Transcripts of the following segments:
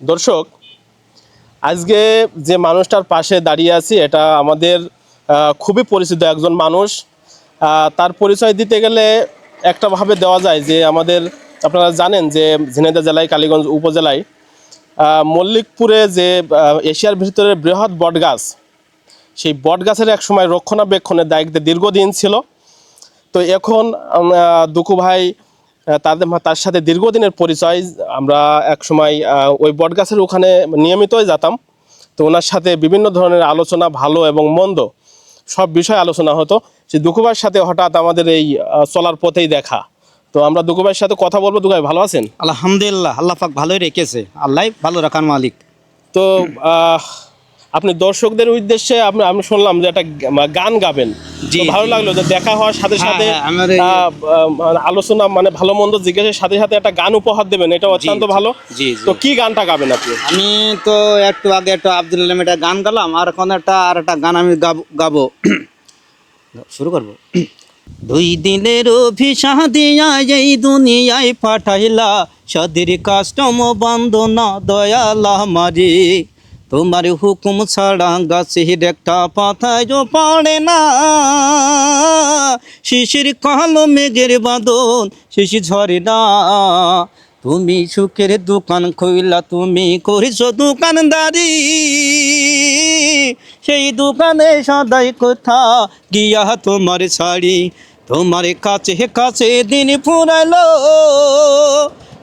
দর্শক, আজকে যে মানুষটার পাশে দাঁড়িয়ে আছি, এটা আমাদের খুবই পরিচিত একজন মানুষ। তার পরিচয় দিতে গেলে একটা ভাবে দেওয়া যায় যে আমাদের, আপনারা জানেন যে ঝিনাইদহ জেলায়, কালীগঞ্জ উপজেলায় মল্লিকপুরে যে এশিয়ার ভিতরে বৃহৎ বটগাছ, সেই বটগাছের এক সময় রক্ষণাবেক্ষণের দায়িত্ব দীর্ঘদিন ছিল। তো এখন দুকু ভাই তাদের তার সাথে দীর্ঘদিনের পরিচয় আমরা এক সময় ওই বটগাছের ওখানে নিয়মিতই যেতাম। তো ওনার সাথে বিভিন্ন ধরনের আলোচনা ভালো এবং মন্দ সব বিষয় আলোচনা হতো। সেই দুকু ভাইয়ের সাথে হঠাৎ আমাদের এই চলার পথেই দেখা। তো আমরা দুকু সাথে কথা বলব। দুকু ভালো আছেন? আলহামদুলিল্লাহ আল্লাহ পাক ভালোই রেখেছে। আল্লাহ ভালো রাখার মালিক। তো আপনি দর্শকদের উদ্দেশ্যে আপনি আমি শুনলাম যে একটা গান গাবেন। ভালো লাগল যে দেখা হওয়ার সাথে হ্যাঁ, সাথে হ্যাঁ, মানে আলোচনা মানে ভালো মন্দ জিজ্ঞাসার সাথে সাথে একটা গান উপহার দেবেন এটা অত্যন্ত ভালো। তো কি গানটা গাবেন আপনি? আমি তো একটু আগে একটা আব্দুল আলম একটা গান গালাম আর এখন একটা আর একটা গান আমি গাব- শুরু করব? দুই দিনের অভিশা দিয়া এই দুনিয়ায় পাঠাইলা সাদের কাস্টম বন্দনা দয়ালা মারি তোমার হুকুম ছাড়া গাছের একটা পাতায় পড়ে না। শিশির কালো মেঘের বাদন শিশি ঝরে না। তুমি সুখের দোকান খুইলা, তুমি করিছ দোকানদারি। সেই দোকানে সদাই কোথা, গিয়া তোমার শাড়ি, তোমার কাছে কাছে দিন ফুরাইলো।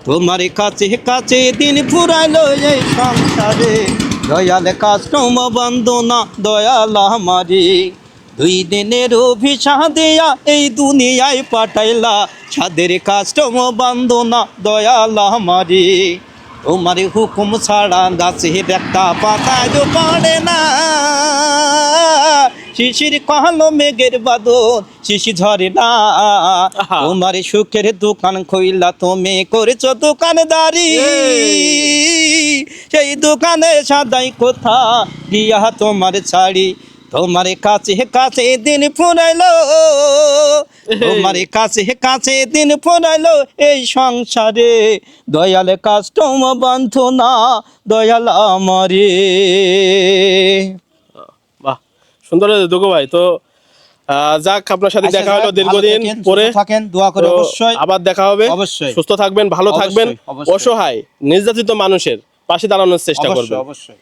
তোমার কাছে কাছে দিন ফুরাইলো এই সংসারে। দয়াল কাষ্টম বন্দনা, দয়াল মারি দুই দিনের অভিশা দেয়া এই দুনিয়ায় পাঠাইলা। ছাদের কাস্টম বন্দনা, দয়াল মারি তোমার হুকুম ছাড়া গাছের একটা পাতায় পারে না। শিশির কহলো মেঘের বাদন শিশি ঝরে না। তোমার সুখের দোকান খইলা তুমি করেছ দোকানদারি। সেই দোকানে সাদাই কোথা গিয়া তোমার ছাড়ি তোমার কাছে কাছে দিন ফুরাইলো। তোমার কাছে কাছে দিন ফুরাইলো এই সংসারে। দয়াল কাস্টম বন্ধনা দয়াল আমারে। সুন্দর হয়েছে দুকু ভাই। তো আহ, যাক আপনার সাথে আচ্ছা, দেখা হলো দীর্ঘদিন পরে। থাকেন, দোয়া করে অবশ্যই। আবার দেখা হবে। অবশ্যই। সুস্থ থাকবেন ভালো থাকবেন। অসহায় নির্যাতিত মানুষের পাশে দাঁড়ানোর চেষ্টা করবে করবেন। অবশ্যই।